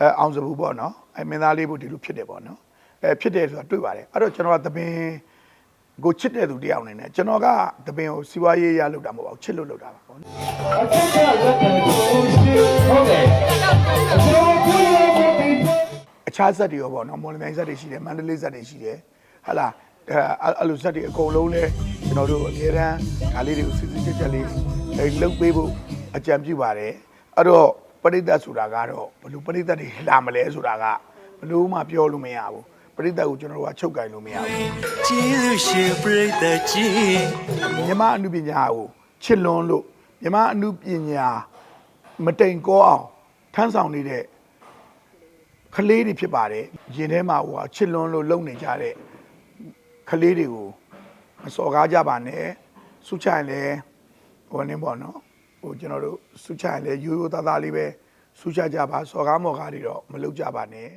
အဲအောင်စဘူးပေါ့နော်အဲမင်းသားလေးဖို့ဒီလိုဖြစ်တယ်ပေါ့နော်အဲဖြစ်တယ်ဆိုတာတွေ့ပါတယ်အဲ့တော့ကျွန်တော်ကသပင်ကိုချစ်တဲ့သူတယောက်အနေနဲ့ကျွန်တော်ကသပင်ကိုစီးပွားရေးရလုပ်တာမဟုတ်ပါဘူးချစ်လို့လုပ်တာပါပေါ့နော်ဟုတ်တယ်ကျွန်တော်ကိုယ်ကိုယ်ကိုယ်အခြားဇက်တွေရောပေါ့နော်မော်လမြိုင်ဇက်တွေရှိတယ်မန္တလေးဇက်တွေရှိတယ်ဟာလာအဲအဲ့လိုဇက်တွေအကုန်လုံးလဲကျွန်တော်တို့အများရန်ဒါလေးတွေကိုစစ်စစ်ချက်ချက်လေးအဲ လုတ်ပေးဖို့အကြံပြုပါတယ်အဲ့တော့ပရိသတ်ဆိုတာကတော့ဘယ်လိုပရိသတ်တွေလာမလဲဆိုတာကဘယ်လို့မှပြောလို့မရဘူးပရိသတ်ကိုကျွန်တော်တို့ကချုပ်ကင်လို့မရဘူးကျေးဇူးရှင်ပရိသတ်ကြီးမြမအမှုပညာကိုချစ်လွန်းလို့မြမအမှုပညာမတိမ်ကောအောင်ထမ်းဆောင်နေတဲ့ကလေးတွေဖြစ်ပါတယ်ရင်ထဲမှာဟိုချစ်လွန်းလို့လုံနေကြတဲ့ကလေးတွေကိုမစော်ကားကြပါနဲ့စုချိုင်လဲ ဟိုနေပေါ့နော်ဟိုကျွန်တော်တို့စုချိုင်လဲရိုးရိုးသားသားလေးပဲစုချကြပါစော်ကားမော်ကားတွေတော့မလုပ်ကြပါနဲ့